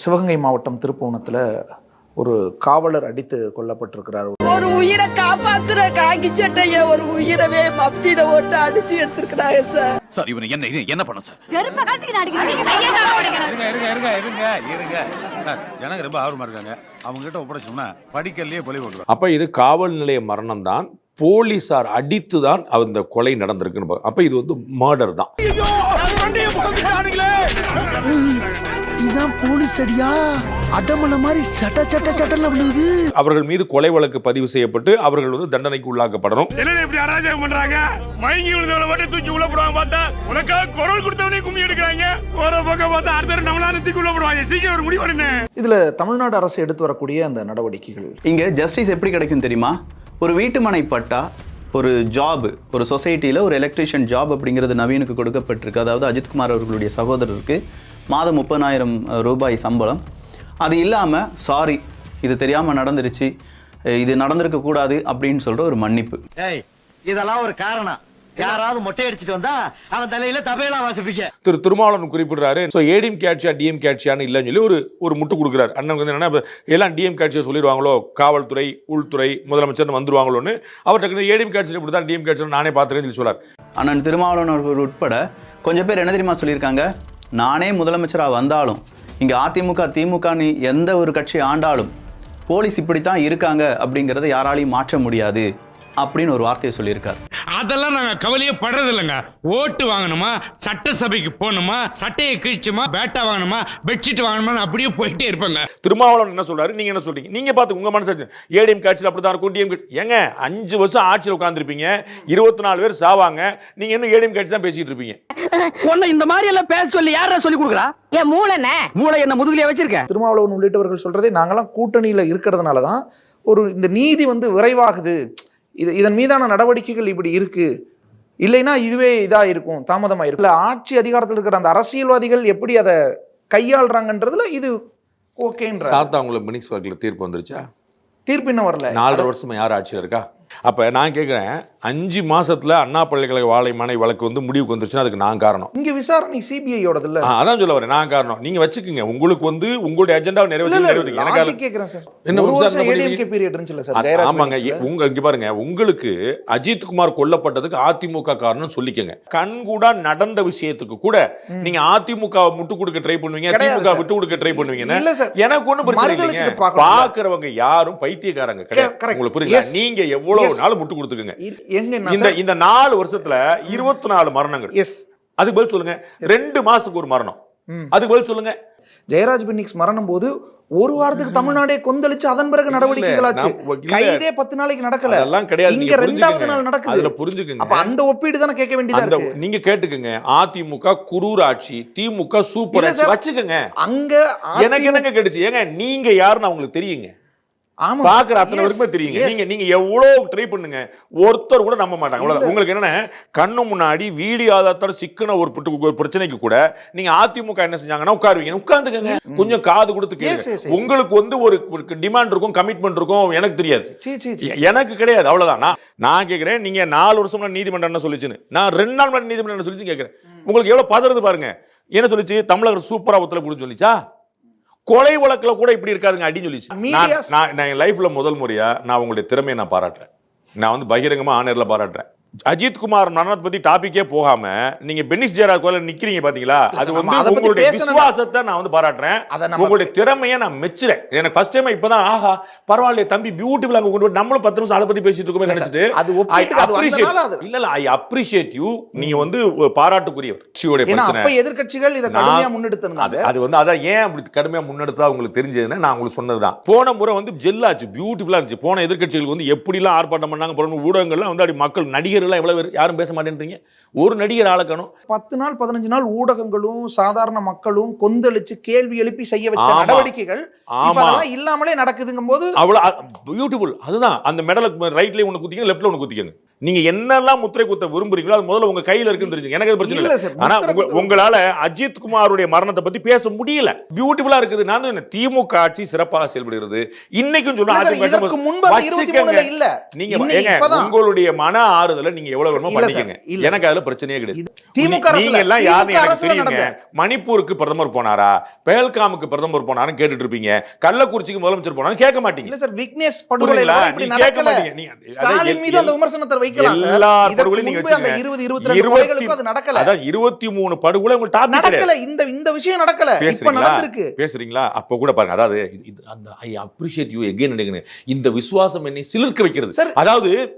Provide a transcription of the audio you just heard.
சிவகங்கை மாவட்டம் திருப்புவனத்தில் ஒரு காவலர் அடித்து கொல்லப்பட்டிருக்கிறார். ஒரு உயிரை காப்பாத்துற காக்கி சட்டைய ஒரு உயிரவே மப்தியில ஓட்டு அடிச்சு எடுத்திருக்கிறாங்க சார். சார் இவனை என்ன இது என்ன பண்ண சார்? செருப்ப இருங்க இருங்க இருங்க இருங்க இருங்க. சார், ஜனங்க ரொம்ப ஆர்வமா இருக்காங்க. அவங்க கிட்ட ஒப்படைச்சோம்னா படிக்கல்லையே பொலி போட்டுருவாங்க அப்ப இது காவல் நிலைய மரணம் தான் போலீசார் அடித்து தான் அந்த கொலை நடந்திருக்குன்னு அப்ப இது வந்து மர்டர் தான். இதான் போலீஸ் அடியா? அடமல மாதிரி சட்ட சட்ட சட்டல விழுகுது. அவர்கள் மீது கொலை வழக்கு பதிவு செய்யப்பட்டு அவர்கள் வந்து தண்டனைக்கு உள்ளாக்கப்படணும். என்ன இப்படி அராஜகம் பண்றாங்க? மயங்கி விழுந்தவள மட்டும் தூக்கி உள்ள போடுவாங்க பார்த்தா உனக்காக குரல் கொடுத்தவனே கும்மி எடுக்கிறாங்க. ஒரு பக்கம் பார்த்தா அடுத்த நம்மளா தூக்கி உள்ள போடுவாங்க. சீக்கிரம் ஒரு முடிவு இதில் தமிழ்நாடு அரசு எடுத்து வரக்கூடிய அந்த நடவடிக்கைகள். இங்கே ஜஸ்டிஸ் எப்படி கிடைக்கும் தெரியுமா? ஒரு வீட்டுமனை பட்டா ஒரு ஜாப் ஒரு சொசைட்டியில் ஒரு எலக்ட்ரீஷியன் ஜாப் அப்படிங்கிறது நவீனுக்கு கொடுக்கப்பட்டிருக்கு. அதாவது அஜித்குமார் அவர்களுடைய சகோதரருக்கு மாதம் முப்பதாயிரம் ரூபாய் சம்பளம். அது இல்லாமல் சாரி இது தெரியாமல் நடந்துருச்சு. இது நடந்திருக்க கூடாது அப்படின்னு சொல்கிற ஒரு மன்னிப்பு. இதெல்லாம் ஒரு காரணம். யாராவது மொட்டை அடிச்சிட்டு வந்தா அவன் தலையில தபையெல்லாம் வாசிப்பீங்க திரு திருமாவளவன் குறிப்பிடுறாரு ஸோ ஏடிஎம் கேட்சியா டிஎம் கேட்சியான்னு இல்லைன்னு சொல்லி ஒரு ஒரு முட்டு கொடுக்குறாரு. அண்ணன் வந்து என்னன்னா எல்லாம் டிஎம் கேட்சியா சொல்லிடுவாங்களோ காவல்துறை உள்துறை முதலமைச்சர் வந்துருவாங்களோன்னு அவர் டக்குனு ஏடிஎம் கேட்சி இப்படி தான் டிஎம் கேட்சி நானே பார்த்துருக்கேன்னு சொல்லி சொல்றாரு. அண்ணன் திருமாவளவன் அவர்கள் உட்பட கொஞ்சம் பேர் என்ன தெரியுமா சொல்லியிருக்காங்க? நானே முதலமைச்சராக வந்தாலும் இங்கே அதிமுக திமுகன்னு எந்த ஒரு கட்சி ஆண்டாலும் போலீஸ் இப்படி தான் இருக்காங்க அப்படிங்கிறத யாராலையும் மாற்ற முடியாது. அப்படின்னு ஒரு வார்த்தையை சொல்லியிருக்கார். அதெல்லாம் நாங்க கவலையே படுறது இல்லைங்க ஓட்டு வாங்கணுமா? சட்டசபைக்கு போகணுமா? சட்டையை கிழிச்சுமா? பேட்டா வாங்கணுமா? பெட்ஷீட் வாங்கணுமா அப்படியே போயிட்டே இருப்பாங்க. திருமாவளவன் என்ன சொல்றாரு? நீங்க என்ன சொல்றீங்க? நீங்க பார்த்து உங்க மனசு ஏடிஎம் கேட்சியில் அப்படி தான் இருக்கும் டிஎம் ஏங்க அஞ்சு வருஷம் ஆட்சியில் உட்காந்துருப்பீங்க இருபத்தி நாலு பேர் சாவாங்க. நீங்க என்ன ஏடிஎம் கேட்சி தான் பேசிட்டு இருப்பீங்க? உன்னை இந்த மாதிரி எல்லாம் பேச சொல்லி யாரா சொல்லி கொடுக்குறா? என் மூளைனே மூளை என்ன முதுகுலயே வச்சிருக்க? திருமாவளவன் உள்ளிட்டவர்கள் சொல்றதே நாங்களாம் கூட்டணியில் இருக்கிறதுனால தான் ஒரு இந்த நீதி வந்து விரைவாகுது. இது இதன் மீதான நடவடிக்கைகள் இப்படி இருக்கு. இல்லைன்னா இதுவே இதா இருக்கும் தாமதமா இருக்கும். இல்ல ஆட்சி அதிகாரத்தில் இருக்கிற அந்த அரசியல்வாதிகள் எப்படி அதை கையாளுறாங்கன்றதுல இது ஓகேன்ற சாத்தா உங்களுக்கு மினிக்ஸ் வழக்கில் தீர்ப்பு வந்துருச்சா? தீர்ப்பு இன்னும் வரல. நாலரை வருஷமா யார் ஆட்சியில் இருக்கா? அப்ப நான் கேட்குறேன் அஞ்சு மாசத்துல அண்ணா பல்கலைக்கழக வாழை மனை வழக்கு வந்து முடிவுக்கு வந்துருச்சுன்னா அதுக்கு நான் காரணம். இங்க விசாரணை சிபிஐயோடது இல்ல அதான் சொல்ல வரேன் நான் காரணம். நீங்க வச்சுக்கோங்க உங்களுக்கு வந்து உங்களுடைய அஜெண்டாவை நிறைவேற்றி சார். என்ன பீரியட் சார் ஆமாங்க பெனிக்ஸ்ல. உங்க இங்க பாருங்க உங்களுக்கு அஜித் குமார் கொல்லப்பட்டதுக்கு அதிமுக காரணம் சொல்லிக்கங்க. கண்கூடா நடந்த விஷயத்துக்கு கூட நீங்க அதிமுக முட்டு கொடுக்க ட்ரை பண்ணுவீங்க திமுக. விட்டு கொடுக்க ட்ரை பண்ணுவீங்க எனக்கு பார்க்கணும். பாக்குறவங்க யாரும் பைத்தியக்காரங்க கிடையாது. உங்களுக்கு புரியல Yes. நீங்க எவ்வளவு Yes. நாள் முட்டு கொடுத்துக்குங்க. எங்க இந்த இந்த நாலு வருஷத்துல இருபத்தி நாலு மரணங்கள். எஸ் அதுக்கு பதில் சொல்லுங்க. ரெண்டு மாசத்துக்கு ஒரு மரணம். அதுக்கு பதில் சொல்லுங்க. ஜெயராஜ் பெனிக்ஸ் மரணம் போது ஒரு வாரத்துக்கு தமிழ்நாடே கொந்தளிச்சு அதன் பிறகு நடவடிக்கைகள் ஆச்சு நான் இல்ல. கைதே பத்து நாளைக்கு நடக்கல. அதெல்லாம் கிடையாது. இங்க ரெண்டாவது. நாள் நடக்குது. அதுல புரிஞ்சுக்கங்க. அப்ப அந்த ஒப்பீடு தானே கேட்க வேண்டியதா இருக்கு? நீங்க கேட்டுக்கங்க. அதிமுக குரூர் ஆட்சி திமுக சூப்பர். வச்சுக்கங்க. அங்க எனக்கு என்னங்க கிடைச்சு ஏங்க நீங்க யாருன்னு அவங்களுக்கு தெரியுங்க. பாக்குற அத்தனை பேருக்குமே தெரியுங்க. நீங்க நீங்க எவ்வளவு ட்ரை பண்ணுங்க. ஒருத்தர் கூட நம்ப மாட்டாங்க. உங்களுக்கு என்னன்னா கண்ணு முன்னாடி வீடியோ ஆதாரத்தோட சிக்கன ஒரு பிரச்சனைக்கு கூட நீங்க அதிமுக என்ன செஞ்சாங்கன்னா உட்காருவீங்க. உட்கார்ந்துக்கங்க கொஞ்சம் காது கொடுத்து கேளுங்க. உங்களுக்கு வந்து ஒரு டிமாண்ட் இருக்கும் கமிட்மெண்ட் இருக்கும் எனக்கு தெரியாது. எனக்கு கிடையாது. அவ்வளவுதான். நான் கேட்கிறேன் நீங்க நாலு வருஷம் நீதிமன்றம் என்ன சொல்லிச்சுன்னு. நான் ரெண்டு நாள் முன்னாடி நீதிமன்றம் என்ன சொல்லிச்சு கேட்கிறேன் உங்களுக்கு எவ்வளவு பதறது பாருங்க. என்ன சொல்லிச்சு? தமிழக சூப்பரா ஒத்துல கூட சொல்லிச்சா? கொலை வழக்குல கூட இப்படி இருக்காதுங்க அப்படின்னு சொல்லிச்சு. நான் Medias- நான் நான் என் லைஃப்ல முதல் முறையா நான் உங்களுடைய திறமையை நான் பாராட்டுறேன். நான் வந்து பகிரங்கமா ஆனர்ல பாராட்டுறேன். அஜித் குமார் மரணத்தை பத்தி டாபிக்கே போகாம நீங்க பென்னிஸ் ஜெயராஜ் கோயில நிக்கிறீங்க பாத்தீங்களா? அது வந்து உங்களுடைய. விசுவாசத்தை நான் வந்து பாராட்டுறேன். உங்களுடைய திறமையை நான் மெச்சுறேன். எனக்கு ஃபர்ஸ்ட் டைம் இப்பதான் ஆஹா பரவாயில்ல தம்பி பியூட்டிஃபுல் அங்க கொண்டு நம்மளும் பத்து நிமிஷம் அதை பத்தி பேசிட்டு இருக்கோமே நினைச்சிட்டு. இல்ல இல்ல ஐ அப்ரிஷியேட் யூ நீங்க வந்து பாராட்டுக்குரியவர். கட்சியோட பிரச்சனை. அப்ப எதிர்க்கட்சிகள் இதை கடுமையா அது முன்னெடுத்திருந்தாங்க. அது வந்து அதான் ஏன் அப்படி கடுமையா முன்னெடுத்தா உங்களுக்கு தெரிஞ்சதுன்னா நான் உங்களுக்கு சொன்னதுதான். போன முறை வந்து ஜெல்லாச்சு பியூட்டிஃபுல்லா இருந்துச்சு. போன எதிர்க்கட்சிகளுக்கு வந்து எப்படிலாம் ஆர்ப்பாட்டம் பண்ணாங்க போன ஊடகங்கள்லாம் வந்து அப்படி மக்கள் நடிகர்கள் எவ்வளவு பேர் யாரும் பேச மாட்டேன்றீங்க. ஒரு நடிகர் ஆளக்கணும் பத்து நாள் பதினஞ்சு நாள் ஊடகங்களும் சாதாரண மக்களும் கொந்தளிச்சு கேள்வி எழுப்பி செய்ய வச்ச. நடவடிக்கைகள் அதெல்லாம் இல்லாமலே நடக்குதுங்கும் போது அவ்வளவு பியூட்டிஃபுல் அதுதான். அந்த மெடலுக்கு ரைட்லயே ஒன்று குத்திக்கங்க லெஃப்ட்ல ஒன்று குத்திக்கங்க. நீங்க என்னெல்லாம் முத்திரை குத்த விரும்புறீங்களோ அது முதல்ல உங்க கையில இருக்குன்னு தெரிஞ்சு எனக்கு அது பிரச்சனை இல்ல ஆனா உங்களால அஜித் குமாருடைய மரணத்தை பத்தி பேச முடியல. பியூட்டிஃபுல்லா இருக்குது. நான் தான் திமுக ஆட்சி சிறப்பாக செயல்படுகிறது. இன்னைக்கும் இல்ல நீங்க. உங்களுடைய மன ஆறுதலை நீங்க எவ்வளவு வேணுமோ பண்ணிக்கங்க. எனக்கு அதுல பிரச்சனையே கிடையாது. திமுக நீங்க எல்லாம் யாருன்னு எனக்கு தெரியுங்க. மணிப்பூருக்கு பிரதமர் போனாரா? பேல்காமுக்கு பிரதமர் போனாருன்னு கேட்டுட்டு இருப்பீங்க. கள்ளக்குறிச்சிக்கு முதலமைச்சர் போனாலும் கேட்க மாட்டீங்க. இல்ல சார் விக்னேஷ் படுகொலை கேட்க மாட்டீங்க. நீங்க- வைக்கலாம் சார் எல்லா இதற்கு படுகொலையும் நீங்க முன்பு அந்த வச்சுக்கங்க. இருபது இருபத்தி ரெண்டு இருபத்தி- கொலைகளுக்கும் அது நடக்கல. அதான் இருபத்தி மூணு படுகொலை டாபிக் நடக்கல. இந்த இந்த விஷயம் நடக்கல. இப்ப நடந்திருக்கு. பேசுறீங்களா? அப்ப கூட பாருங்க. அதாவது அந்த ஐ அப்ரிஷியேட் யூ எகைன் இந்த விசுவாசம் என்னை சிலிர்க்க வைக்கிறது. அதாவது